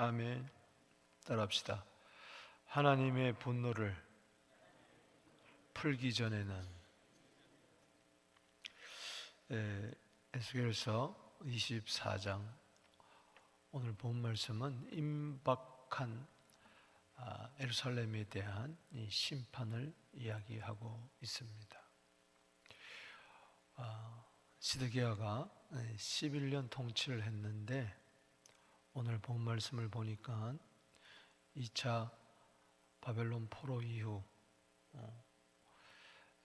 아멘. 따라합시다. 하나님의 분노를 풀기 전에는 에, 에스겔서 24장 오늘 본 말씀은 임박한 아, 예루살렘에 대한 이 심판을 이야기하고 있습니다. 아, 시드기야가 11년 통치를 했는데 오늘 본 말씀을 보니까 2차 바벨론 포로 이후 어,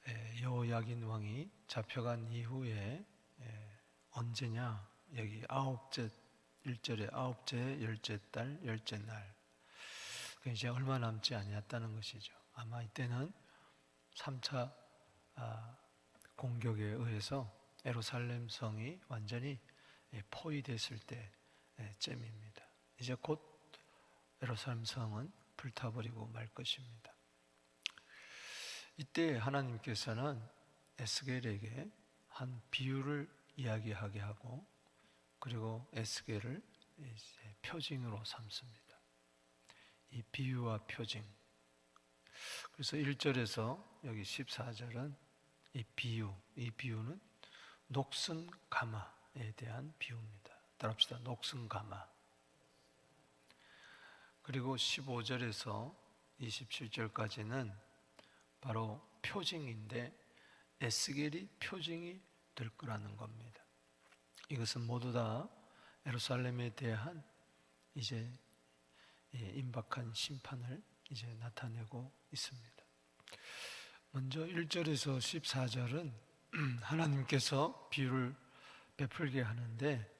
에, 여호야긴 왕이 잡혀간 이후에 에, 언제냐 여기 아홉째 일절에 아홉째 열째 달 열째 날그 이제 얼마 남지 아니었다는 것이죠. 아마 이때는 3차 아, 공격에 의해서 에루살렘 성이 완전히 예, 포위됐을 때 쯤입니다. 이제 곧 에루살렘 성은 불타버리고 말 것입니다. 이때 하나님께서는 에스겔에게 한 비유를 이야기하게 하고 그리고 에스겔을 표징으로 삼습니다. 이 비유와 표징. 그래서 1절에서 여기 14절은 이 비유, 이 비유는 녹슨 가마에 대한 비유입니다. 따라합시다. 녹슨 가마. 그리고 15절에서 27절까지는 바로 표징인데 에스겔이 표징이 될 거라는 겁니다. 이것은 모두 다 예루살렘에 대한 이제 임박한 심판을 이제 나타내고 있습니다. 먼저 1절에서 14절은 하나님께서 비유를 베풀게 하는데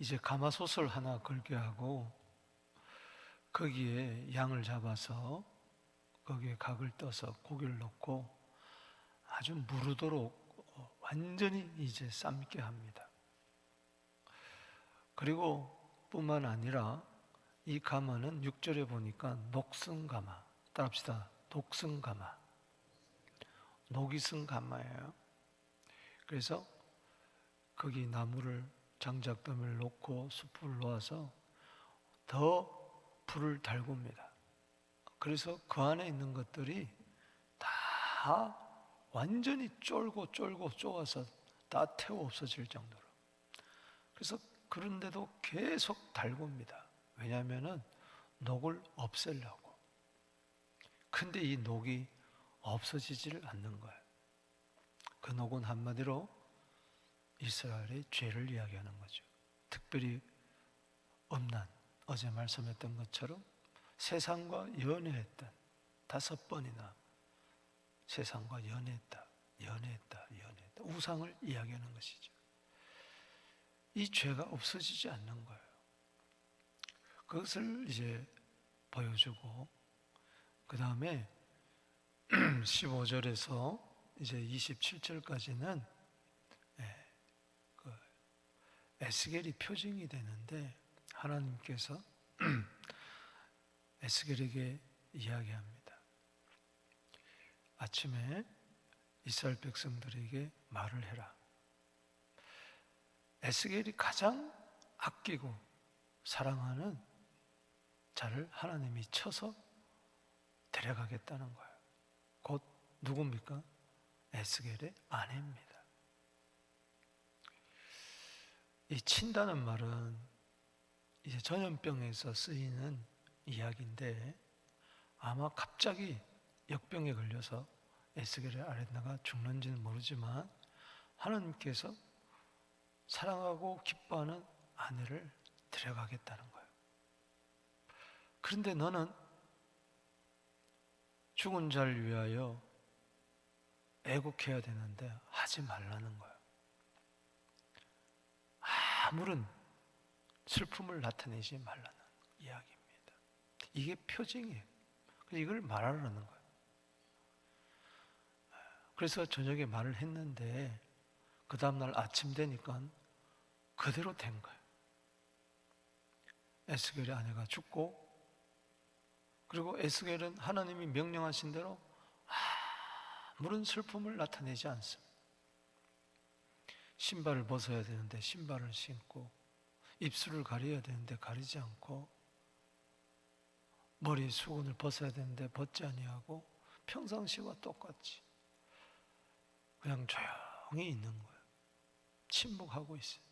이제 가마솥을 하나 걸게 하고 거기에 양을 잡아서 거기에 각을 떠서 고기를 넣고 아주 무르도록 완전히 이제 삶게 합니다. 그리고 뿐만 아니라 이 가마는 6절에 보니까 녹슨 가마. 따라합시다. 녹슨 가마. 녹이 쓴 가마예요. 그래서 거기 나무를 장작더미를 놓고 숯불을 놓아서 더 불을 달굽니다. 그래서 그 안에 있는 것들이 다 완전히 쫄고 쫄고 쪼아서 다 태워 없어질 정도로. 그래서 그런데도 계속 달굽니다. 왜냐하면은 녹을 없애려고. 근데 이 녹이 없어지지를 않는 거예요. 그 녹은 한마디로 이스라엘의 죄를 이야기하는 거죠. 특별히 엄난 어제 말씀했던 것처럼 세상과 연애했던 다섯 번이나 세상과 연애했다, 연애했다, 연애했다 우상을 이야기하는 것이죠. 이 죄가 없어지지 않는 거예요. 그것을 이제 보여주고 그 다음에 15절에서 이제 27절까지는 예, 그 에스겔이 표징이 되는데 하나님께서 에스겔에게 이야기합니다. 아침에 이스라엘 백성들에게 말을 해라. 에스겔이 가장 아끼고 사랑하는 자를 하나님이 쳐서 데려가겠다는 거예요. 곧 누굽니까? 에스겔의 아내입니다. 이 친다는 말은 이제 전염병에서 쓰이는 이야기인데 아마 갑자기 역병에 걸려서 에스겔의 아레나가 죽는지는 모르지만 하나님께서 사랑하고 기뻐하는 아내를 데려가겠다는 거예요. 그런데 너는 죽은 자를 위하여 애국해야 되는데 하지 말라는 거예요. 아무런 슬픔을 나타내지 말라는 이야기입니다. 이게 표징이에요. 이걸 말하라는 거예요. 그래서 저녁에 말을 했는데 그 다음날 아침 되니까 그대로 된 거예요. 에스겔의 아내가 죽고 그리고 에스겔은 하나님이 명령하신 대로 아무런 슬픔을 나타내지 않습니다. 신발을 벗어야 되는데 신발을 신고 입술을 가려야 되는데 가리지 않고 머리 수건을 벗어야 되는데 벗지 아니하고 평상시와 똑같이 그냥 조용히 있는 거예요. 침묵하고 있어요.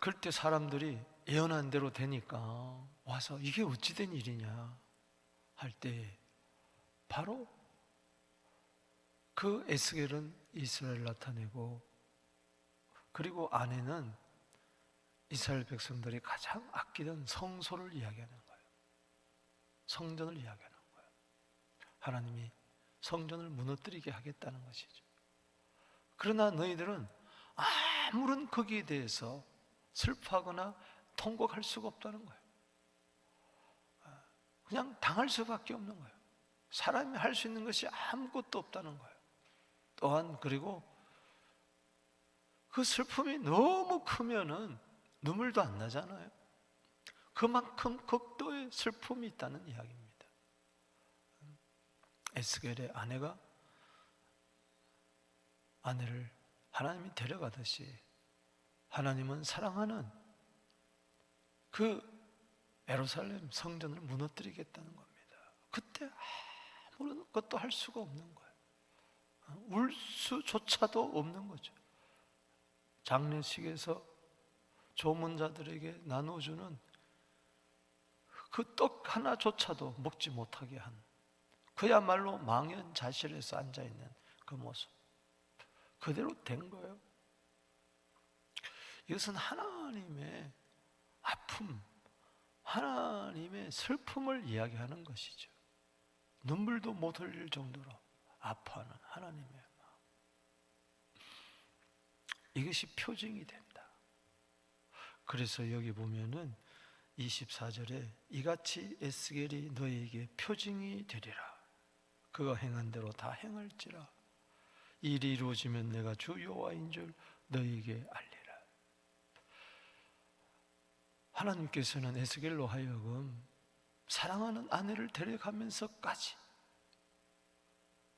그럴 때 사람들이 예언한 대로 되니까 와서 이게 어찌된 일이냐 할 때 바로 그 에스겔은 이스라엘 나타내고 그리고 아내는 이스라엘 백성들이 가장 아끼던 성소를 이야기하는 거예요. 성전을 이야기하는 거예요. 하나님이 성전을 무너뜨리게 하겠다는 것이죠. 그러나 너희들은 아무런 거기에 대해서 슬퍼하거나 통곡할 수가 없다는 거예요. 그냥 당할 수밖에 없는 거예요. 사람이 할 수 있는 것이 아무것도 없다는 거예요. 또한 그리고 그 슬픔이 너무 크면은 눈물도 안 나잖아요. 그만큼 극도의 슬픔이 있다는 이야기입니다. 에스겔의 아내가 아내를 하나님이 데려가듯이 하나님은 사랑하는 그 에루살렘 성전을 무너뜨리겠다는 겁니다. 그때 아무런 것도 할 수가 없는 거예요. 울 수조차도 없는 거죠. 장례식에서 조문자들에게 나눠주는 그 떡 하나조차도 먹지 못하게 한 그야말로 망연자실해서 앉아 있는 그 모습 그대로 된 거예요. 이것은 하나님의 아픔, 하나님의 슬픔을 이야기하는 것이죠. 눈물도 못 흘릴 정도로 아파하는 하나님의 마음. 이것이 표징이 된다. 그래서 여기 보면은 24절에 이같이 에스겔이 너에게 표징이 되리라. 그가 행한 대로 다 행할지라. 일이 이루어지면 내가 주 여호와인 줄 너에게 알리라. 하나님께서는 에스겔로 하여금 사랑하는 아내를 데려가면서까지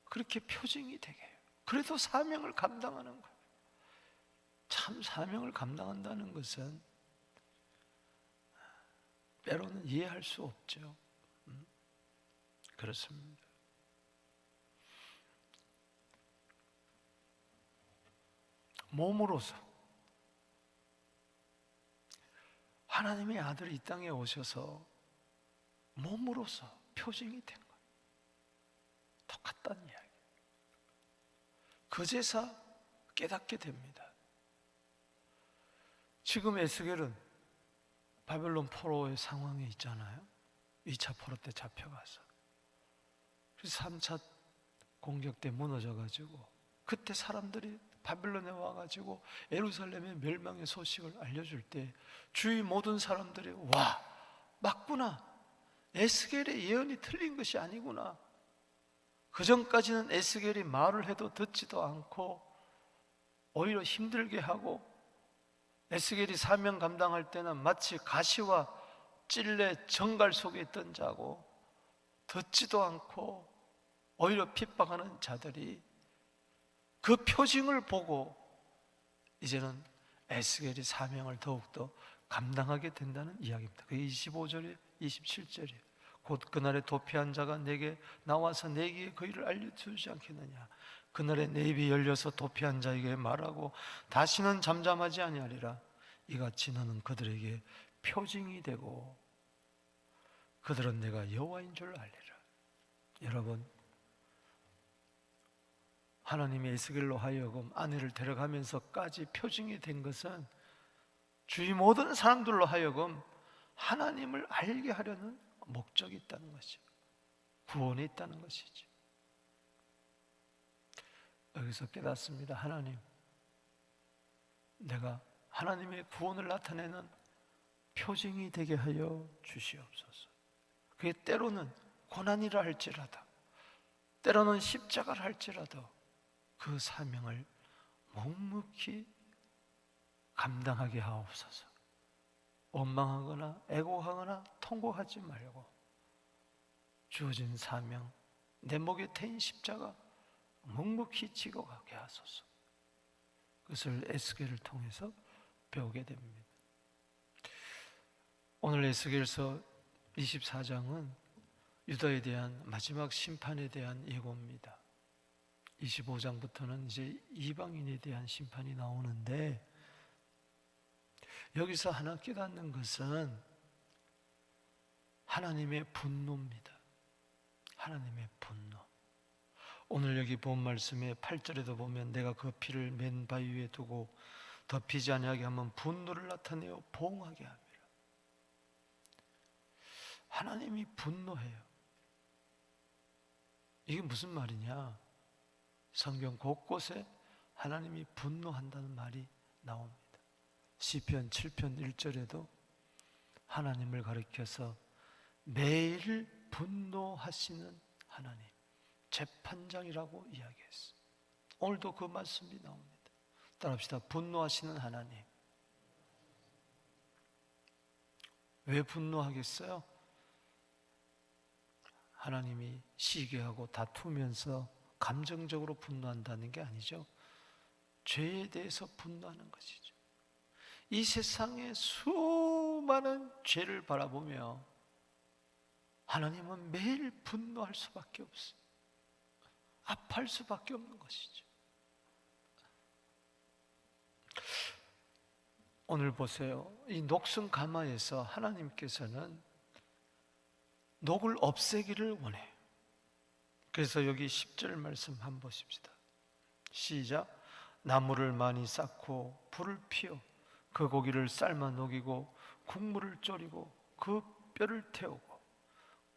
그렇게 표징이 되게 해요. 그래도 사명을 감당하는 거예요. 참 사명을 감당한다는 것은 때로는 이해할 수 없죠. 음? 그렇습니다. 몸으로서 하나님의 아들이 이 땅에 오셔서 몸으로서 표징이 된. 똑같다는 이야기. 그제서 깨닫게 됩니다. 지금 에스겔은 바벨론 포로의 상황에 있잖아요. 2차 포로 때 잡혀가서. 그래서 3차 공격 때 무너져가지고 그때 사람들이 바벨론에 와가지고 예루살렘의 멸망의 소식을 알려줄 때 주위 모든 사람들이 와 맞구나 에스겔의 예언이 틀린 것이 아니구나 그 전까지는 에스겔이 말을 해도 듣지도 않고 오히려 힘들게 하고 에스겔이 사명 감당할 때는 마치 가시와 찔레 정갈 속에 있던 자고 듣지도 않고 오히려 핍박하는 자들이 그 표징을 보고 이제는 에스겔이 사명을 더욱더 감당하게 된다는 이야기입니다. 그 25절에 27절에 곧 그날에 도피한 자가 내게 나와서 내게 그 일을 알려주지 않겠느냐? 그날에 내 입이 열려서 도피한 자에게 말하고 다시는 잠잠하지 아니하리라. 이같이 너는 그들에게 표징이 되고 그들은 내가 여호와인 줄 알리라. 여러분 하나님의 에스겔로 하여금 아내를 데려가면서까지 표징이 된 것은 주위 모든 사람들로 하여금 하나님을 알게 하려는 목적이 있다는 것이죠. 구원이 있다는 것이죠. 여기서 깨닫습니다. 하나님, 내가 하나님의 구원을 나타내는 표징이 되게 하여 주시옵소서. 그게 때로는 고난이라 할지라도, 때로는 십자가를 할지라도 그 사명을 묵묵히 감당하게 하옵소서. 원망하거나 애고하거나 통곡하지 말고 주어진 사명, 내 목에 태인 십자가 묵묵히 지고 가게 하소서. 그것을 에스겔을 통해서 배우게 됩니다. 오늘 에스겔서 24장은 유다에 대한 마지막 심판에 대한 예고입니다. 25장부터는 이제 이방인에 대한 심판이 나오는데 여기서 하나 깨닫는 것은 하나님의 분노입니다. 하나님의 분노. 오늘 여기 본 말씀에 8절에도 보면 내가 그 피를 맨 바위 위에 두고 덮이지 아니하게 하면 분노를 나타내어 보응하게 합니다. 하나님이 분노해요. 이게 무슨 말이냐? 성경 곳곳에 하나님이 분노한다는 말이 나옵니다. 시편 7편 1절에도 하나님을 가리켜서 매일 분노하시는 하나님, 재판장이라고 이야기했어. 오늘도 그 말씀이 나옵니다. 따라합시다. 분노하시는 하나님. 왜 분노하겠어요? 하나님이 시기하고 다투면서 감정적으로 분노한다는 게 아니죠. 죄에 대해서 분노하는 것이죠. 이 세상의 수많은 죄를 바라보며 하나님은 매일 분노할 수밖에 없어. 아파할 수밖에 없는 것이죠. 오늘 보세요. 이 녹슨 가마에서 하나님께서는 녹을 없애기를 원해요. 그래서 여기 10절 말씀 한번 보십시다. 시작. 나무를 많이 쌓고 불을 피워 그 고기를 삶아 녹이고 국물을 졸이고 그 뼈를 태우고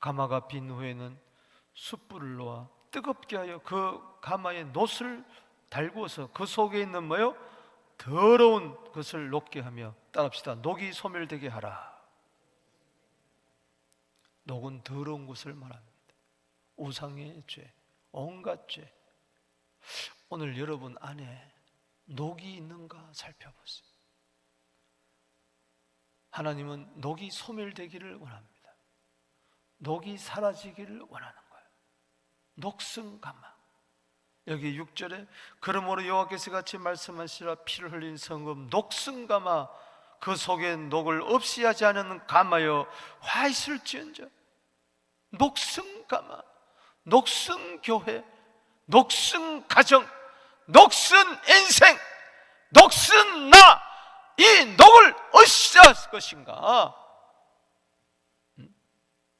가마가 빈 후에는 숯불을 놓아 뜨겁게 하여 그 가마에 놋을 달구어서 그 속에 있는 뭐요? 더러운 것을 녹게 하며 따릅시다. 녹이 소멸되게 하라. 녹은 더러운 것을 말합니다. 우상의 죄, 온갖 죄. 오늘 여러분 안에 녹이 있는가 살펴보세요. 하나님은 녹이 소멸되기를 원합니다. 녹이 사라지기를 원하는 거예요. 녹승가마. 여기 6절에 그러므로 여호와께서 같이 말씀하시라 피를 흘린 성읍 녹승가마 그 속에 녹을 없이 하지 않은 가마여 화 있을지언정. 녹승가마 녹슨교회, 녹슨가정, 녹슨 인생, 녹슨 나, 이 녹을 어찌 할 것인가?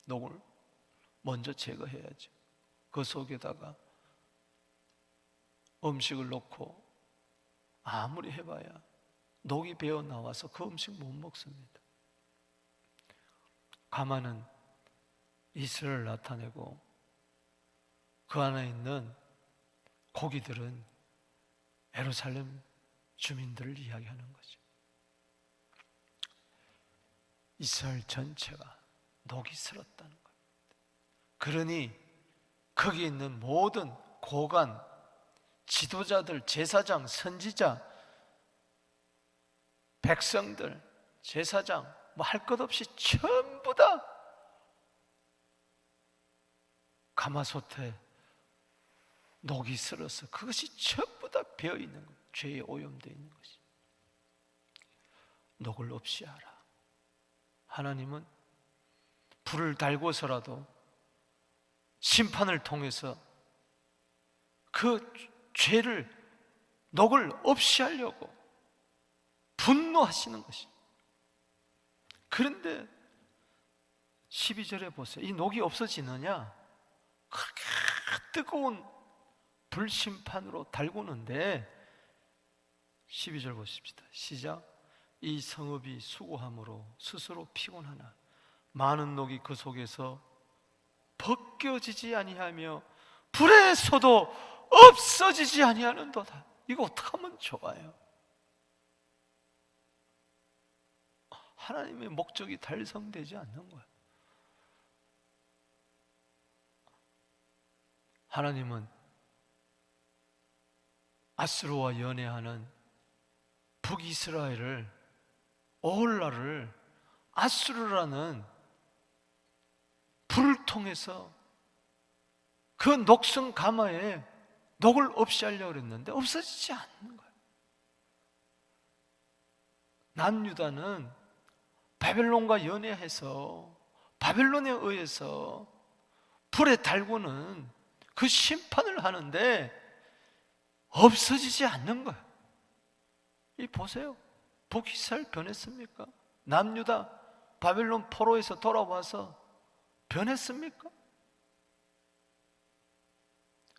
음? 녹을 먼저 제거해야죠. 그 속에다가 음식을 넣고 아무리 해봐야 녹이 배어 나와서 그 음식 못 먹습니다. 가마는 이슬을 나타내고 그 안에 있는 고기들은 에루살렘 주민들을 이야기하는 거죠. 이스라엘 전체가 녹이 슬었다는 겁니다. 그러니 거기 있는 모든 고관, 지도자들, 제사장, 선지자, 백성들, 제사장, 뭐 할 것 없이 전부 다 가마솥에 녹이 슬어서 그것이 전부 다 배어 있는 것, 죄에 오염되어 있는 것이. 녹을 없이 하라. 하나님은 불을 달고서라도 심판을 통해서 그 죄를 녹을 없이 하려고 분노하시는 것이. 그런데 12절에 보세요. 이 녹이 없어지느냐? 그렇게 뜨거운 불심판으로 달구는데 12절 보십시다. 시작. 이 성읍이 수고함으로 스스로 피곤하나 많은 녹이 그 속에서 벗겨지지 아니하며 불에서도 없어지지 아니하는도다. 이거 어떻게 하면 좋아요? 하나님의 목적이 달성되지 않는 거야. 하나님은 아스로와 연애하는 북이스라엘을 오홀라를 아스루라는 불을 통해서 그 녹슨 가마에 녹을 없이 하려고 그랬는데 없어지지 않는 거예요. 남유다는 바벨론과 연애해서 바벨론에 의해서 불에 달고는 그 심판을 하는데 없어지지 않는 거예요. 이 보세요. 북이스라엘 변했습니까? 남유다 바벨론 포로에서 돌아와서 변했습니까?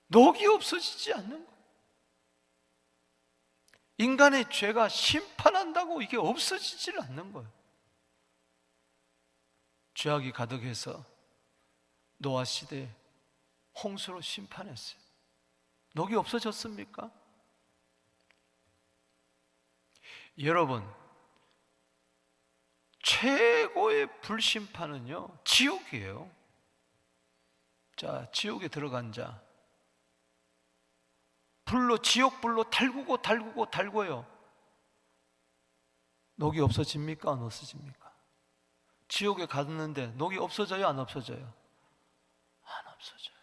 녹이 없어지지 않는 거. 인간의 죄가 심판한다고 이게 없어지질 않는 거예요. 죄악이 가득해서 노아 시대 홍수로 심판했어요. 녹이 없어졌습니까? 여러분, 최고의 불심판은요, 지옥이에요. 자, 지옥에 들어간 자. 불로, 지옥 불로 달구고 달구고 달고요. 녹이 없어집니까? 안 없어집니까? 지옥에 갔는데 녹이 없어져요? 안 없어져요? 안 없어져요.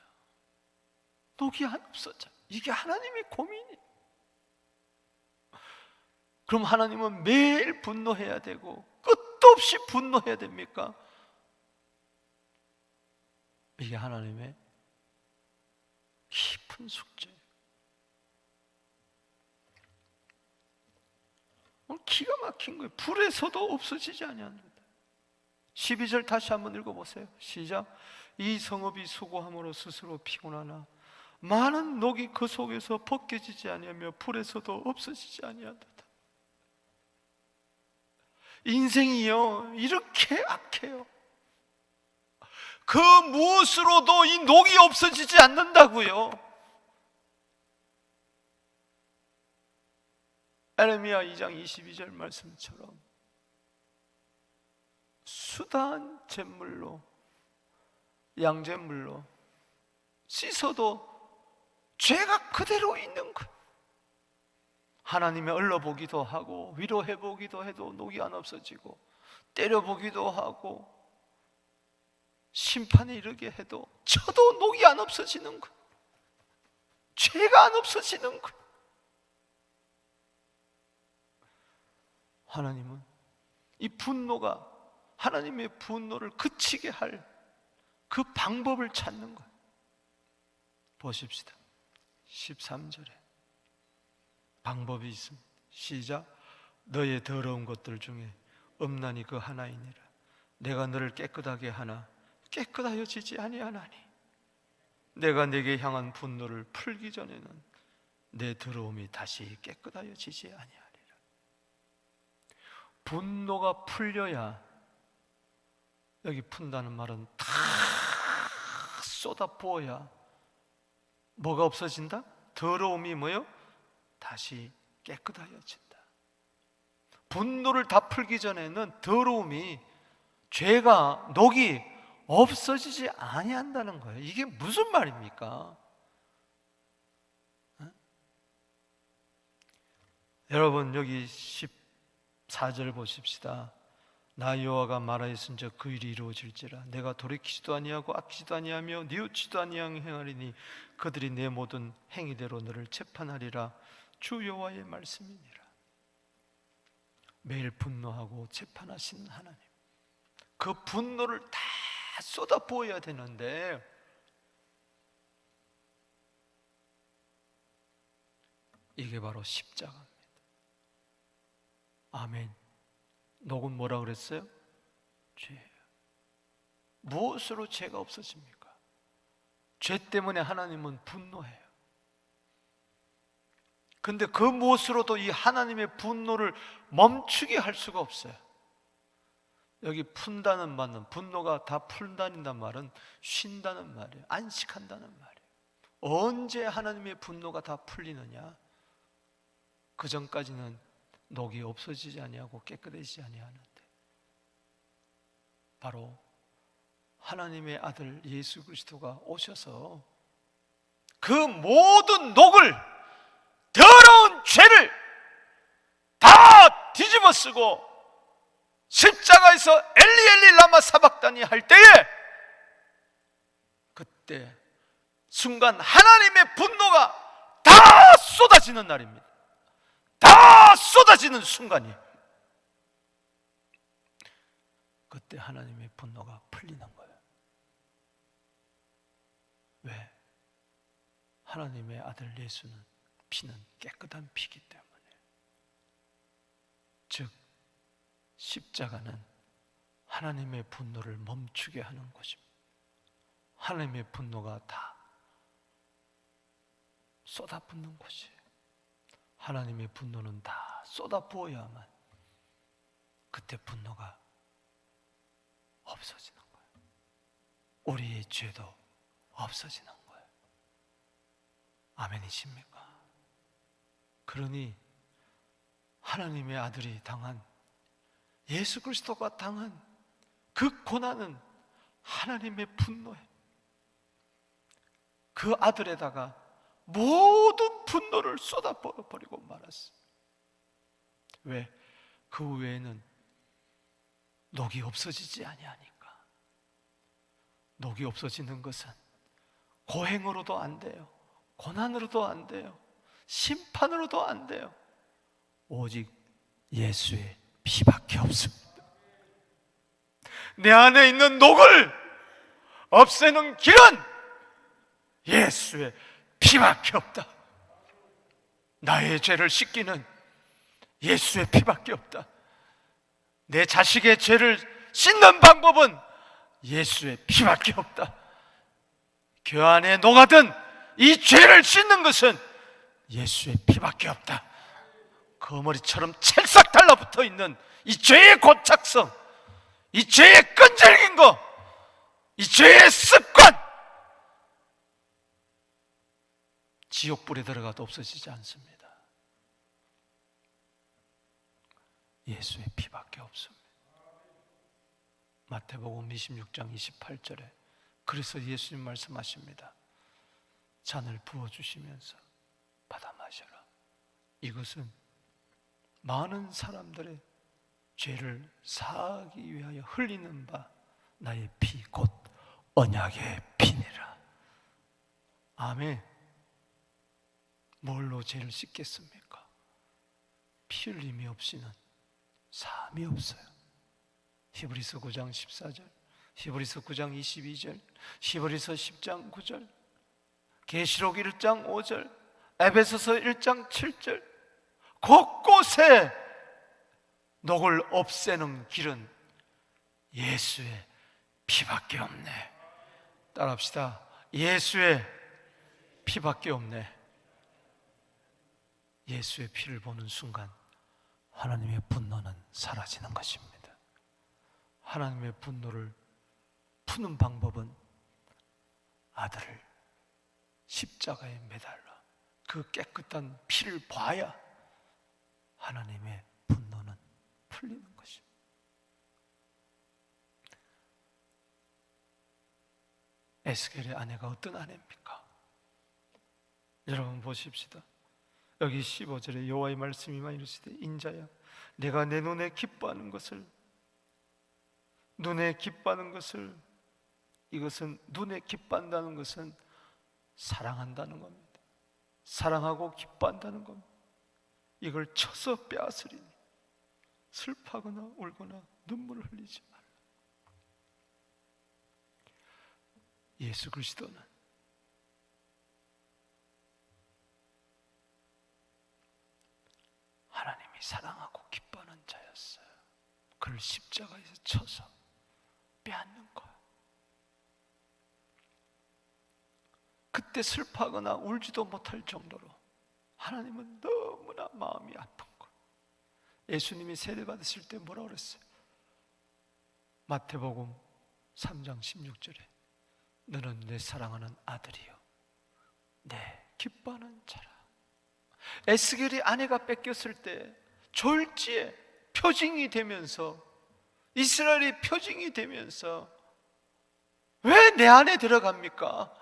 녹이 안 없어져. 이게 하나님의 고민이. 그럼 하나님은 매일 분노해야 되고 끝도 없이 분노해야 됩니까? 이게 하나님의 깊은 숙제. 기가 막힌 거예요. 불에서도 없어지지 아니하는 12절 다시 한번 읽어보세요. 시작. 이 성읍이 수고함으로 스스로 피곤하나 많은 녹이 그 속에서 벗겨지지 아니하며 불에서도 없어지지 아니하다. 인생이요 이렇게 악해요. 그 무엇으로도 이 녹이 없어지지 않는다고요. 에레미야 2장 22절 말씀처럼 수단 잿물로 양잿물로 씻어도 죄가 그대로 있는 것. 하나님의 얼러보기도 하고 위로해보기도 해도 녹이 안 없어지고 때려보기도 하고 심판에 이르게 해도 쳐도 녹이 안 없어지는 것. 죄가 안 없어지는 것. 하나님은 이 분노가 하나님의 분노를 그치게 할 그 방법을 찾는 거예요. 보십시다. 13절에 방법이 있습니다. 시작. 너의 더러운 것들 중에 음란이 그 하나이니라. 내가 너를 깨끗하게 하나 깨끗하여지지 아니하나니. 내가 내게 향한 분노를 풀기 전에는 내 더러움이 다시 깨끗하여지지 아니하리라. 분노가 풀려야 여기 푼다는 말은 다 쏟아 부어야 뭐가 없어진다? 더러움이 뭐요? 다시 깨끗하여진다. 분노를 다 풀기 전에는 더러움이 죄가 녹이 없어지지 아니한다는 거예요. 이게 무슨 말입니까? 어? 여러분 여기 14절 보십시다. 나 여호와가 말하였은즉 그 일이 이루어질지라 내가 돌이키지도 아니하고 아끼지도 아니하며 뉘우치도 아니하고 행하리니 그들이 내 모든 행위대로 너를 재판하리라 주 여호와의 말씀이니라 매일 분노하고 재판하신 하나님 그 분노를 다 쏟아 부어야 되는데 이게 바로 십자가입니다 아멘 녹은 뭐라 그랬어요? 죄예요. 무엇으로 죄가 없어집니까? 죄 때문에 하나님은 분노해요. 근데 그 무엇으로도 이 하나님의 분노를 멈추게 할 수가 없어요. 여기 푼다는 말은 분노가 다 풀다는단 말은 쉰다는 말이에요. 안식한다는 말이에요. 언제 하나님의 분노가 다 풀리느냐? 그 전까지는 녹이 없어지지 아니하고 깨끗해지지 아니하는데 바로 하나님의 아들 예수 그리스도가 오셔서 그 모든 녹을 더러운 죄를 다 뒤집어 쓰고 십자가에서 엘리 엘리 라마 사박다니 할 때에 그때 순간 하나님의 분노가 다 쏟아지는 날입니다. 쏟아지는 순간이에요. 그때 하나님의 분노가 풀리는 거예요. 왜? 하나님의 아들 예수는 피는 깨끗한 피기 때문에. 즉, 십자가는 하나님의 분노를 멈추게 하는 것입니다. 하나님의 분노가 다 쏟아붓는 것이에요. 하나님의 분노는 다 쏟아부어야만 그때 분노가 없어지는 거예요. 우리의 죄도 없어지는 거예요. 아멘이십니까? 그러니 하나님의 아들이 당한 예수 그리스도가 당한 그 고난은 하나님의 분노에 그 아들에다가 모든 분노를 쏟아버리고 말았어요. 왜? 그 외에는 녹이 없어지지 아니하니까. 녹이 없어지는 것은 고행으로도 안 돼요. 고난으로도 안 돼요. 심판으로도 안 돼요. 오직 예수의 피밖에 없습니다. 내 안에 있는 녹을 없애는 길은 예수의 피밖에 없다. 나의 죄를 씻기는 예수의 피밖에 없다. 내 자식의 죄를 씻는 방법은 예수의 피밖에 없다. 교 안에 녹아든 이 죄를 씻는 것은 예수의 피밖에 없다. 거머리처럼 찰싹 달라붙어 있는 이 죄의 고착성, 이 죄의 끈질긴 거, 이 죄의 습관, 지옥 불에 들어가도 없어지지 않습니다. 예수의 피밖에 없습니다. 마태복음 26장 28절에 그래서 예수님 말씀하십니다. 잔을 부어 주시면서. 이것은 많은 사람들의 죄를 사하기 위하여 흘리는 바 나의 피 곧 언약의 피니라. 아멘. 뭘로 죄를 씻겠습니까? 피 흘림이 없이는 사함이 없어요. 히브리서 9장 14절, 히브리서 9장 22절, 히브리서 10장 9절, 계시록 1장 5절, 에베소서 1장 7절, 곳곳에 녹을 없애는 길은 예수의 피밖에 없네. 따라합시다. 예수의 피밖에 없네. 예수의 피를 보는 순간 하나님의 분노는 사라지는 것입니다. 하나님의 분노를 푸는 방법은 아들을 십자가에 매달라 그 깨끗한 피를 봐야 하나님의 분노는 풀리는 것입니다. 에스겔의 아내가 어떤 아내입니까? 여러분 보십시다. 여기 15절에 여호와의 말씀이 많이 이르시되 인자야 내가 내 눈에 기뻐하는 것을 눈에 기뻐하는 것을 이것은 눈에 기뻐한다는 것은 사랑한다는 겁니다. 사랑하고 기뻐한다는 겁니다. 이걸 쳐서 빼앗으리니 슬퍼하거나 울거나 눈물을 흘리지 말라. 예수 그리스도는 하나님이 사랑하고 기뻐하는 자였어요. 그를 십자가에서 쳐서 빼앗는 거예요. 그때 슬퍼하거나 울지도 못할 정도로 하나님은 너 무나 마음이 아픈 거예요. 예수님이 세례 받으실 때 뭐라 그랬어요? 마태복음 3장 16절에 너는 내 사랑하는 아들이요 내 기뻐하는 자라 에스겔이 아내가 뺏겼을 때 졸지에 표징이 되면서 이스라엘이 표징이 되면서 왜 내 안에 들어갑니까?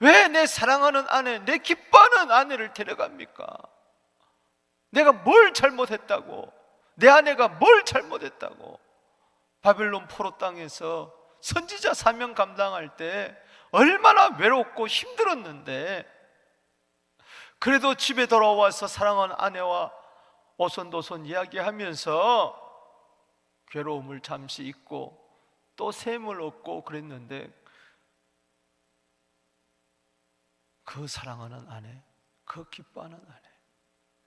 왜 내 사랑하는 아내, 내 기뻐하는 아내를 데려갑니까? 내가 뭘 잘못했다고? 내 아내가 뭘 잘못했다고? 바벨론 포로 땅에서 선지자 사명 감당할 때 얼마나 외롭고 힘들었는데 그래도 집에 돌아와서 사랑하는 아내와 오손도손 이야기하면서 괴로움을 잠시 잊고 또 샘을 얻고 그랬는데 그 사랑하는 아내, 그 기뻐하는 아내,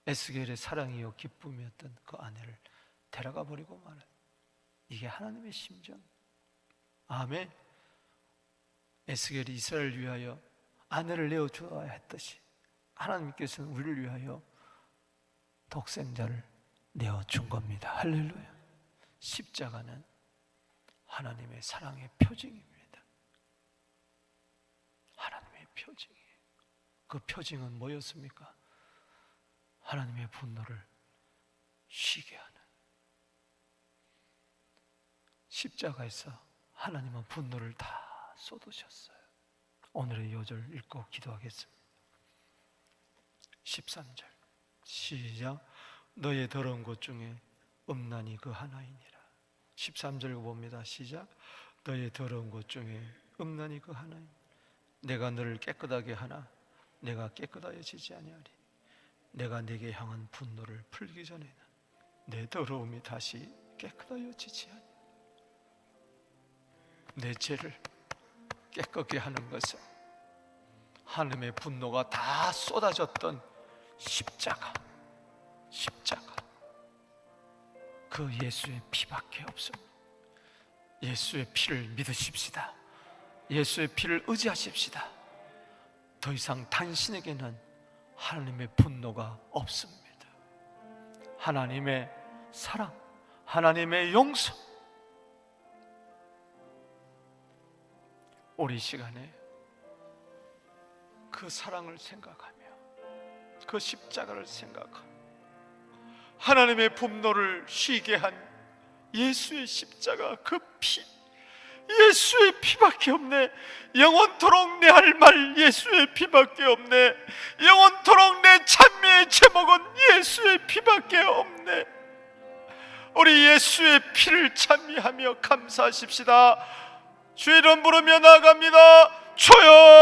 에스겔의 사랑이요 기쁨이었던 그 아내를 데려가 버리고 마는 이게 하나님의 심정. 아멘. 에스겔이 이스라엘을 위하여 아내를 내어 주어야 했듯이 하나님께서는 우리를 위하여 독생자를 내어 준 겁니다. 할렐루야. 십자가는 하나님의 사랑의 표징입니다. 하나님의 표징이에요. 그 표징은 뭐였습니까? 하나님의 분노를 쉬게 하는 십자가에서 하나님은 분노를 다 쏟으셨어요. 오늘의 요절 읽고 기도하겠습니다. 13절. 시작. 너의 더러운 것 중에 음란이 그 하나이니라. 13절 봅니다. 시작. 너의 더러운 것 중에 음란이 그 하나이니 내가 너를 깨끗하게 하나 내가 깨끗하여지지 아니하리 내가 내게 향한 분노를 풀기 전에는 내 더러움이 다시 깨끗하여지지 아니 내 죄를 깨끗게 하는 것은 하나님의 분노가 다 쏟아졌던 십자가, 십자가. 그 예수의 피밖에 없습니다. 예수의 피를 믿으십시다. 예수의 피를 의지하십시다. 더 이상 당신에게는 하나님의 분노가 없습니다. 하나님의 사랑, 하나님의 용서. 우리 시간에 그 사랑을 생각하며 그 십자가를 생각하며 하나님의 분노를 쉬게 한 예수의 십자가 그 피, 예수의 피밖에 없네. 영원토록 내 할 말 예수의 피밖에 없네. 영원토록 내 찬미의 제목은 예수의 피밖에 없네. 우리 예수의 피를 찬미하며 감사하십시다. 주의 이름 부르며 나아갑니다. 주여